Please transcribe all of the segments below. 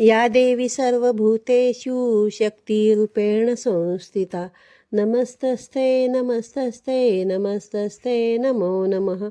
या देवी सर्वभूतेषु शक्तिरूपेण संस्थिता। नमस्तस्ते नमस्तस्ते नमस्तस्ते नमो नमः।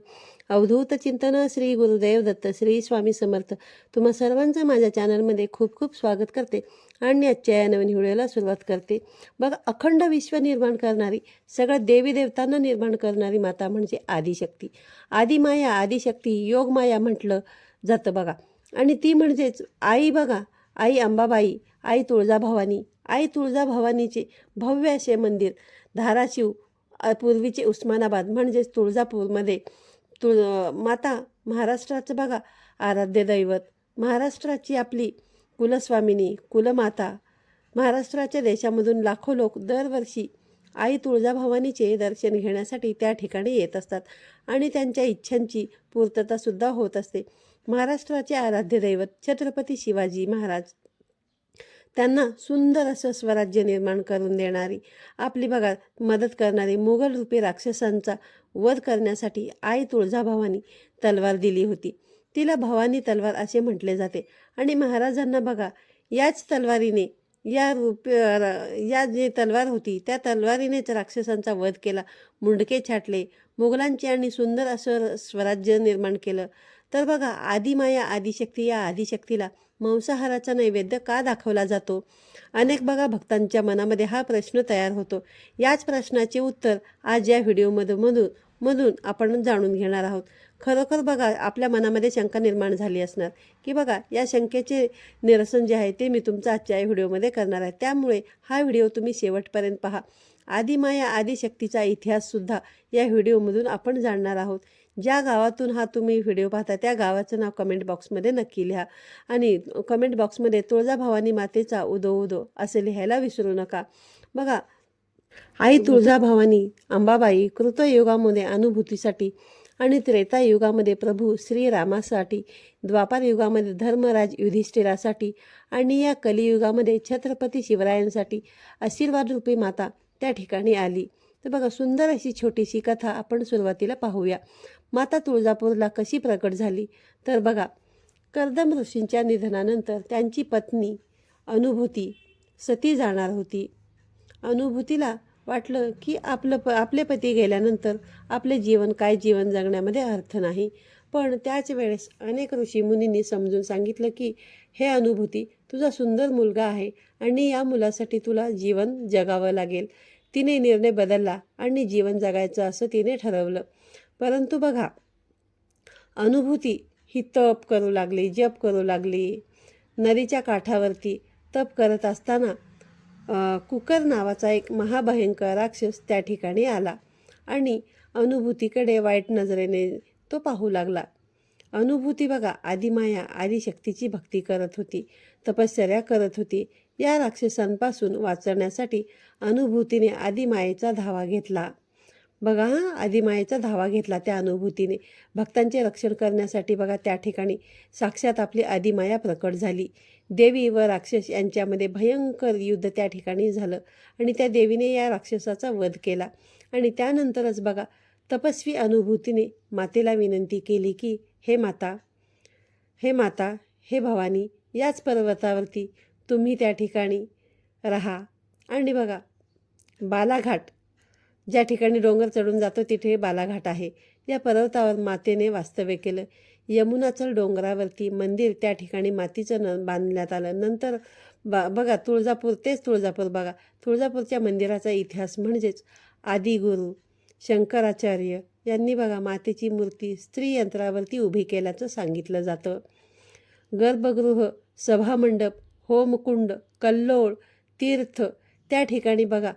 अवधूत चिंतन श्री गुरुदेव दत्त श्री स्वामी समर्थ। तुम्हा सर्वांचं माझ्या चॅनलमध्ये खूप खूप स्वागत करते आणि आजच्या या नवीन व्हिडिओला सुरुवात करते. बघा अखंड विश्व निर्माण करणारी सगळ्या देवी देवतांना निर्माण करणारी माता म्हणजे आदिशक्ती. आदिमाया आदिशक्ती योगमाया म्हटलं जातं बघा. आणि ती म्हणजेच आई बघा आई अंबाबाई आई तुळजाभवानी आई तुळजाभवानीचे भव्य असे मंदिर. धाराशिव पूर्वीचे उस्मानाबाद म्हणजेच तुळजापूरमध्ये तुळ माता महाराष्ट्राचं बघा आराध्य दैवत. महाराष्ट्राची आपली कुलस्वामिनी कुलमाता. महाराष्ट्राच्या देशामधून लाखो लोक दरवर्षी आई तुळजाभवानीचे दर्शन घेण्यासाठी त्या ठिकाणी येत असतात आणि त्यांच्या इच्छांची पूर्ततासुद्धा होत असते. महाराष्ट्राचे आराध्य दैवत छत्रपती शिवाजी महाराज. त्यांना सुंदर असं स्वराज्य निर्माण करून देणारी आपली बघा मदत करणारी मुघल रूपी राक्षसांचा वध करण्यासाठी आई तुळजाभवानी तलवार दिली होती. तिला भवानी तलवार असे म्हटले जाते. आणि महाराजांना बघा याच तलवारीने या रूप या जे तलवार होती त्या तलवारीनेच राक्षसांचा वध केला. मुंडके छाटले. मुघलांचे आणि सुंदर असं स्वराज्य निर्माण केलं. तर बघा आदिमाया आदिशक्ती या आदिशक्तीला मांसाहाराचा नैवेद्य का दाखवला जातो? अनेक बघा भक्तांच्या मनामध्ये हा प्रश्न तयार होतो. याच प्रश्नाचे उत्तर आज या व्हिडिओमधून मधून मधून आपण जाणून घेणार आहोत. खरोखर बघा आपल्या मनामध्ये शंका निर्माण झाली असणार. की बघा या शंकेचे निरसन जे आहे ते मी तुमचा आजच्या या व्हिडिओमध्ये करणार आहे. त्यामुळे हा व्हिडिओ तुम्ही शेवटपर्यंत पहा. आदिमाया आदिशक्तीचा इतिहाससुद्धा या व्हिडिओमधून आपण जाणणार आहोत. ज्या गावातून हा तुम्ही व्हिडिओ पाहता त्या गावाचं नाव कमेंट बॉक्समध्ये नक्की लिहा. आणि कमेंट बॉक्समध्ये तुळजाभवानी मातेचा उदो उदो असे लिहायला विसरू नका. बघा आई तुळजाभवानी अंबाबाई कृतयुगामध्ये अनुभूतीसाठी आणि त्रेतायुगामध्ये प्रभू श्रीरामासाठी द्वापार युगामध्ये धर्मराज युधिष्ठिरासाठी आणि या कलियुगामध्ये छत्रपती शिवरायांसाठी आशीर्वाद रूपी माता त्या ठिकाणी आली. तर बघा सुंदर अशी छोटीशी कथा आपण सुरुवातीला पाहूया. माता तुळजापूरला कशी प्रकट झाली? तर बघा कर्दम ऋषींच्या निधनानंतर त्यांची पत्नी अनुभूती सती जाणार होती. अनुभूतीला वाटलं की आपलं प आपले पती गेल्यानंतर आपले जीवन काय जीवन जगण्यामध्ये अर्थ नाही. पण त्याच वेळेस अनेक ऋषीमुनींनी समजून सांगितलं की हे अनुभूती तुझा सुंदर मुलगा आहे आणि या मुलासाठी तुला जीवन जगावं लागेल. तिने निर्णय बदलला आणि जीवन जगायचं असं तिने ठरवलं. परंतु बघा अनुभूती ही तप करू लागली जप करू लागली. नदीच्या काठावरती तप करत असताना कुकर नावाचा एक महाभयंकर राक्षस त्या ठिकाणी आला आणि अनुभूतीकडे वाईट नजरेने तो पाहू लागला. अनुभूती बघा आदिमाया आदिशक्तीची भक्ती करत होती तपश्चर्या करत होती. या राक्षसांपासून वाचण्यासाठी अनुभूतीने आदिमायेचा धावा घेतला. बघा आधी मायेचा धावा घेतला त्या अनुभूतीने. भक्तांचे रक्षण करण्यासाठी बघा त्या ठिकाणी साक्षात आपली आदिमाया प्रकट झाली. देवी व राक्षस यांच्यामध्ये भयंकर युद्ध त्या ठिकाणी झालं आणि त्या देवीने या राक्षसाचा वध केला. आणि त्यानंतरच बघा तपस्वी अनुभूतीने मातेला विनंती केली की हे माता हे माता हे भवानी याच पर्वतावरती तुम्ही त्या ठिकाणी राहा. आणि बघा बालाघाट ज्या ठिकाणी डोंगर चढून जातो तिथे बालाघाट आहे. या पर्वतावर मातेने वास्तव्य केलं. यमुनाचल डोंगरावरती मंदिर त्या ठिकाणी मातीचं न बांधण्यात आलं. नंतर बा बघा तुळजापूर तेच तुळजापूर बघा. तुळजापूरच्या मंदिराचा इतिहास म्हणजेच आदिगुरु शंकराचार्य यांनी बघा मातेची मूर्ती स्त्री यंत्रावरती उभी केल्याचं सांगितलं जातं. गर्भगृह सभामंडप होमकुंड कल्लोळ तीर्थ त्या ठिकाणी बघा.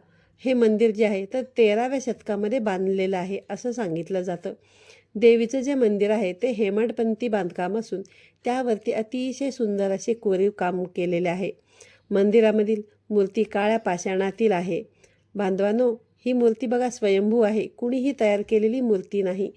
हे मंदिर जे आहे तर तेराव्या शतकामध्ये बांधलेलं आहे असं सांगितलं जातं. देवीचं जे मंदिर आहे ते हेमाडपंथी बांधकाम असून त्यावरती अतिशय सुंदर असे कोरीव काम केलेले आहे. मंदिरामधील मूर्ती काळ्या पाषाणातील आहे. बांधवानो ही मूर्ती बघा स्वयंभू आहे. कुणीही तयार केलेली मूर्ती नाही.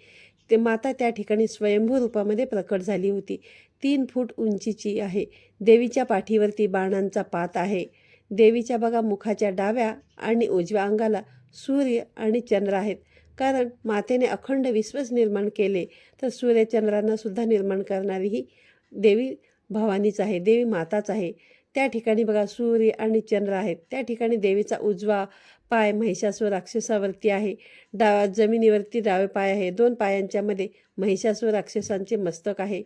ते माता त्या ठिकाणी स्वयंभू रूपामध्ये प्रकट झाली होती. तीन फूट उंचीची आहे. देवीच्या पाठीवरती बाणांचा पात आहे. देवीच्या बघा मुखाच्या डाव्या आणि उजव्या अंगाला सूर्य आणि चंद्र आहेत. कारण मातेने अखंड विश्वच निर्माण केले तर सूर्यचंद्रांना सुद्धा निर्माण करणारी ही देवी भवानीच आहे देवी माताच आहे. त्या ठिकाणी बघा सूर्य आणि चंद्र आहेत. त्या ठिकाणी देवीचा उजवा पाय महिषासूर राक्षसावरती आहे. डावा जमिनीवरती डावे पाय आहे. दोन पायांच्यामध्ये महिषासूर राक्षसांचे मस्तक आहे.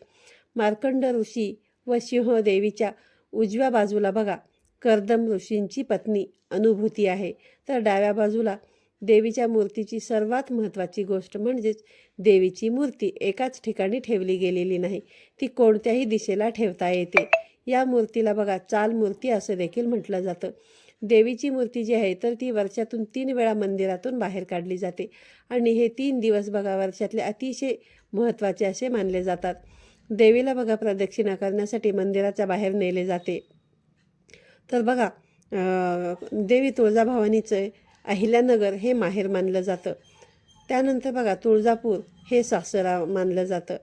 मार्कंड ऋषी व सिंह देवीच्या उजव्या बाजूला बघा. कर्दम ऋषींची पत्नी अनुभूती आहे. तर डाव्या बाजूला देवीच्या मूर्तीची सर्वात महत्त्वाची गोष्ट म्हणजेच देवीची मूर्ती एकाच ठिकाणी ठेवली गेलेली नाही. ती कोणत्याही दिशेला ठेवता येते. या मूर्तीला बघा चाल मूर्ती असं देखील म्हटलं जातं. देवीची मूर्ती जी आहे तर ती वर्षातून तीन वेळा मंदिरातून बाहेर काढली जाते. आणि हे तीन दिवस बघा वर्षातले अतिशय महत्त्वाचे असे मानले जातात. देवीला बघा प्रदक्षिणा करण्यासाठी मंदिराच्या बाहेर नेले जाते. तर बघा देवी तुळजाभवानीचं अहिल्यानगर हे माहेर मानलं जातं. त्यानंतर बघा तुळजापूर हे सासरा मानलं जातं.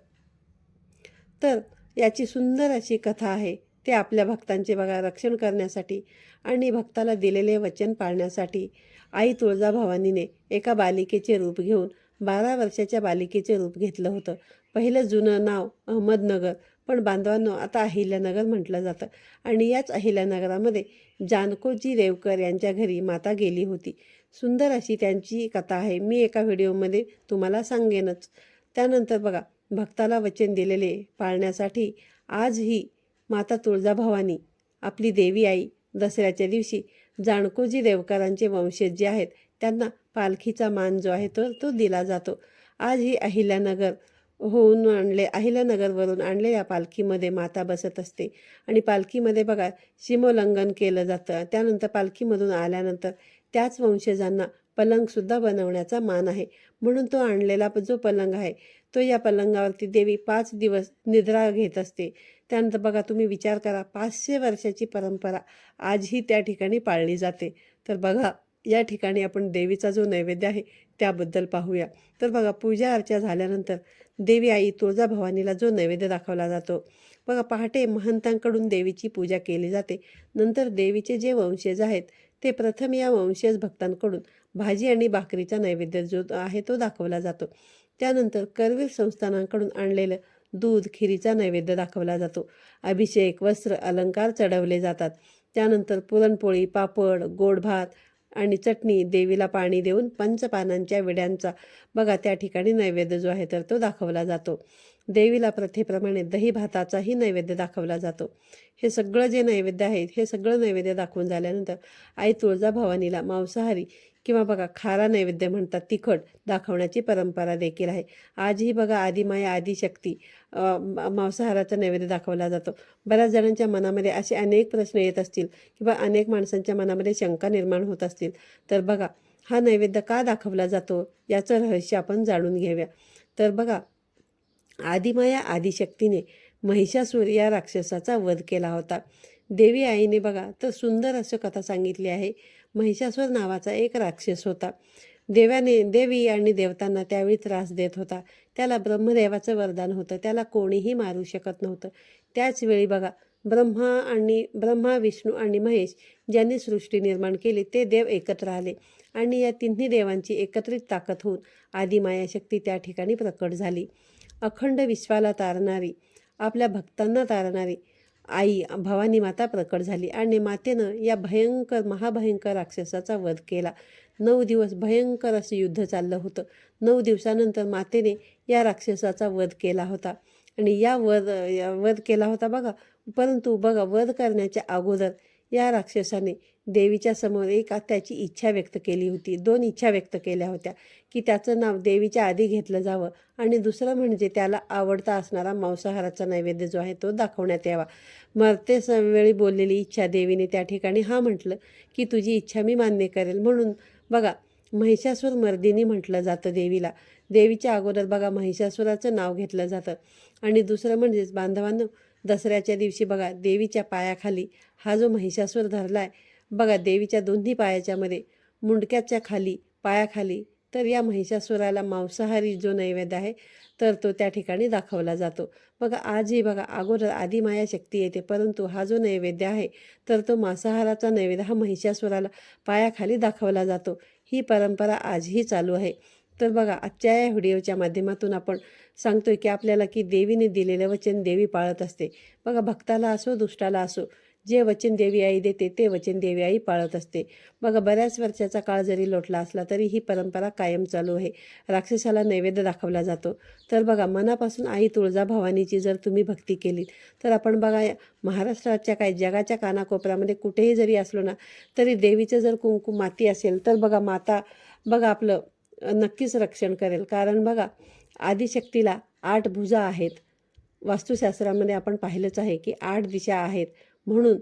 तर याची सुंदर अशी कथा आहे. ते आपल्या भक्तांचे बघा रक्षण करण्यासाठी आणि भक्ताला दिलेले वचन पाळण्यासाठी आई तुळजाभवानीने एका बालिकेचे रूप घेऊन बारा वर्षाच्या बालिकेचे रूप घेतलं होतं. पहिलं जुनं नाव अहमदनगर पण बांधवांनो आता अहिल्यानगर म्हटलं जातं. आणि याच अहिल्यानगरामध्ये जानकोजी रेवकर यांच्या घरी माता गेली होती. सुंदर अशी त्यांची कथा आहे. मी एका व्हिडिओमध्ये तुम्हाला सांगेनच. त्यानंतर बघा भक्ताला वचन दिलेले पाळण्यासाठी आजही माता तुळजाभवानी आपली देवी आई दसऱ्याच्या दिवशी जाणकोजी देवकरांचे वंशज जे आहेत त्यांना पालखीचा मान जो आहे तो तो दिला जातो. आज ही अहिल्यानगर होऊन आणले अहिल्यानगरवरून आणलेल्या पालखीमध्ये माता बसत असते. आणि पालखीमध्ये बघा सीमोल्लंघन केलं जातं. त्यानंतर पालखीमधून आल्यानंतर त्याच वंशजांना पलंगसुद्धा बनवण्याचा मान आहे. म्हणून तो आणलेला जो पलंग आहे तो या पलंगावरती देवी पाच दिवस निद्रा घेत असते. त्यानंतर बघा तुम्ही विचार करा पाचशे वर्षाची परंपरा आजही त्या ठिकाणी पाळली जाते. तर बघा या ठिकाणी आपण देवीचा जो नैवेद्य आहे त्याबद्दल पाहूया. तर बघा पूजा अर्चा झाल्यानंतर देवी आई तुळजाभवानीला जो नैवेद्य दाखवला जातो. बघा पहाटे महंतांकडून देवीची पूजा केली जाते. नंतर देवीचे जे वंशज आहेत ते प्रथम या वंशज भक्तांकडून भाजी आणि भाकरीचा नैवेद्य जो आहे तो दाखवला जातो. त्यानंतर करवीर संस्थानांकडून आणलेलं दूध खिरीचा नैवेद्य दाखवला जातो. अभिषेक वस्त्र अलंकार चढवले जातात. त्यानंतर पुरणपोळी पापड गोड भात आणि चटणी देवीला पाणी देऊन पंचपानांच्या विड्यांचा. बघा त्या ठिकाणी नैवेद्य जो आहे तर तो दाखवला जातो. देवीला प्रथेप्रमाणे दही भाताचाही नैवेद्य दाखवला जातो. हे सगळं जे नैवेद्य आहे हे सगळं नैवेद्य दाखवून झाल्यानंतर आई तुळजा भवानीला मांसाहारी किंवा बघा खारा नैवेद्य म्हणतात तिखट दाखवण्याची परंपरा देखील आहे. आजही बघा आदिमाया आदिशक्ती मांसाहाराचा नैवेद्य दाखवला जातो. बऱ्याच जणांच्या मनामध्ये असे अनेक प्रश्न येत असतील किंवा अनेक माणसांच्या मनामध्ये शंका निर्माण होत असतील. तर बघा हा नैवेद्य का दाखवला जातो याचं रहस्य आपण जाणून घेऊया. तर बघा आदिमाया आदिशक्तीने महिषासूर या राक्षसाचा वध केला होता. देवी आईने बघा तर सुंदर असं कथा सांगितली आहे. महिषासूर नावाचा एक राक्षस होता. देवाने देवी आणि देवतांना त्यावेळी त्रास देत होता. त्याला ब्रह्मदेवाचं वरदान होतं. त्याला कोणीही मारू शकत नव्हतं. त्याचवेळी बघा ब्रह्मा आणि ब्रह्मा विष्णू आणि महेश ज्यांनी सृष्टी निर्माण केली ते देव एकत्र आले आणि या तिन्ही देवांची एकत्रित ताकद होऊन आदी मायाशक्ती त्या ठिकाणी प्रकट झाली. अखंड विश्वाला तारणारी आपल्या भक्तांना तारणारी आई भवानी माता प्रकट झाली आणि मातेनं या भयंकर महाभयंकर राक्षसाचा वध केला. नऊ दिवस भयंकर असं युद्ध चाललं होतं. नऊ दिवसानंतर मातेने या राक्षसाचा वध केला होता. आणि या वध या वध केला होता बघा. परंतु बघा वध करण्याच्या अगोदर या राक्षसाने देवीच्या समोर एक त्याची इच्छा व्यक्त केली होती. दोन इच्छा व्यक्त केल्या होत्या की त्याचं नाव देवीच्या आधी घेतलं जावं आणि दुसरं म्हणजे त्याला आवडता असणारा मांसाहाराचा नैवेद्य जो आहे तो दाखवण्यात यावा. मरते वेळी बोललेली इच्छा देवीने त्या ठिकाणी हा म्हटलं की तुझी इच्छा मी मान्य करेल. म्हणून बघा महिषासूर मर्दिनी म्हटलं जातं देवीला. देवीच्या अगोदर बघा महिषासुराचं नाव घेतलं जातं. आणि दुसरं म्हणजेच बांधवांना दसऱ्याच्या दिवशी बघा देवीच्या पायाखाली हा जो महिषासूर धरला आहे बघा देवीच्या दोन्ही पायाच्यामध्ये मुंडक्याच्या खाली पायाखाली तर या महिषासुराला मांसाहारी जो नैवेद्य आहे तर तो त्या ठिकाणी दाखवला जातो. बघा आजही बघा अगोदर आदिमाया शक्ती येते परंतु हा जो नैवेद्य आहे तर तो मांसाहाराचा नैवेद्य हा महिषासुराला पायाखाली दाखवला जातो. ही परंपरा आजही चालू आहे. तर बघा आजच्या या व्हिडिओच्या माध्यमातून आपण सांगतोय की आपल्याला की देवीने दिलेलं वचन देवी पाळत असते. बघा भक्ताला असो दुष्टाला असो जे वचन देवी आई देते ते वचन देवी आई पाळत असते. बघा बऱ्याच वर्षाचा काळ जरी लोटला असला तरी ही परंपरा कायम चालू आहे. राक्षसाला नैवेद्य दाखवला जातो. तर बघा मनापासून आई तुळजा भवानीची जर तुम्ही भक्ती केली तर आपण बघा महाराष्ट्राच्या काय जगाच्या कानाकोपऱ्यामध्ये कुठेही जरी असलो ना तरी देवीचं जर कुंकू माती असेल तर बघा माता बघा आपलं नक्कीच रक्षण करेल. कारण बघा आदिशक्तीला आठ भुजा आहेत. वास्तुशास्त्रामध्ये आपण पाहिलंच आहे की आठ दिशा आहेत. म्हणून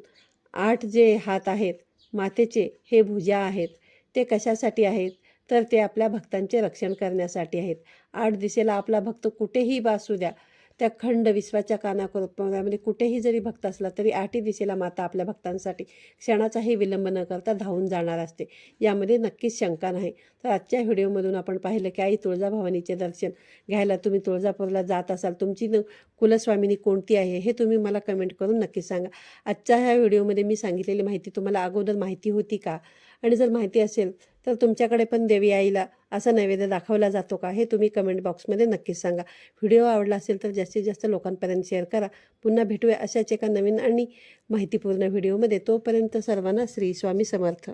आठ जे हात आहेत मातेचे हे भुजा आहेत. ते कशासाठी आहेत? तर ते आपल्या भक्तांचे रक्षण करण्यासाठी आहेत. आठ दिशेला आपला भक्त कुठेही बसू द्या. त्या खंड विश्वाच्या कानाकोपऱ्यामध्ये म्हणजे कुठेही जरी भक्त असला तरी आठी दिशेला माता आपल्या भक्तांसाठी क्षणाचाही विलंब न करता धावून जाणार असते. यामध्ये नक्कीच शंका नाही. तर आजच्या व्हिडिओमधून आपण पाहिलं की आई तुळजाभवानीचे दर्शन घ्यायला तुम्ही तुळजापूरला जात असाल तुमची न कुलस्वामिनी कोणती आहे हे तुम्ही मला कमेंट करून नक्की सांगा. आजच्या ह्या व्हिडिओमध्ये मी सांगितलेली माहिती तुम्हाला अगोदर माहिती होती का? आणि जर माहिती असेल तर तुमच्याकडे पण देवी आईला असा नैवेद्य दाखवला जातो का हे तुम्ही कमेंट बॉक्समध्ये नक्कीच सांगा. व्हिडिओ आवडला असेल तर जास्तीत जास्त लोकांपर्यंत शेअर करा. पुन्हा भेटूया अशाच एका नवीन आणि माहितीपूर्ण व्हिडिओमध्ये तोपर्यंत सर्वांना श्री स्वामी समर्थ.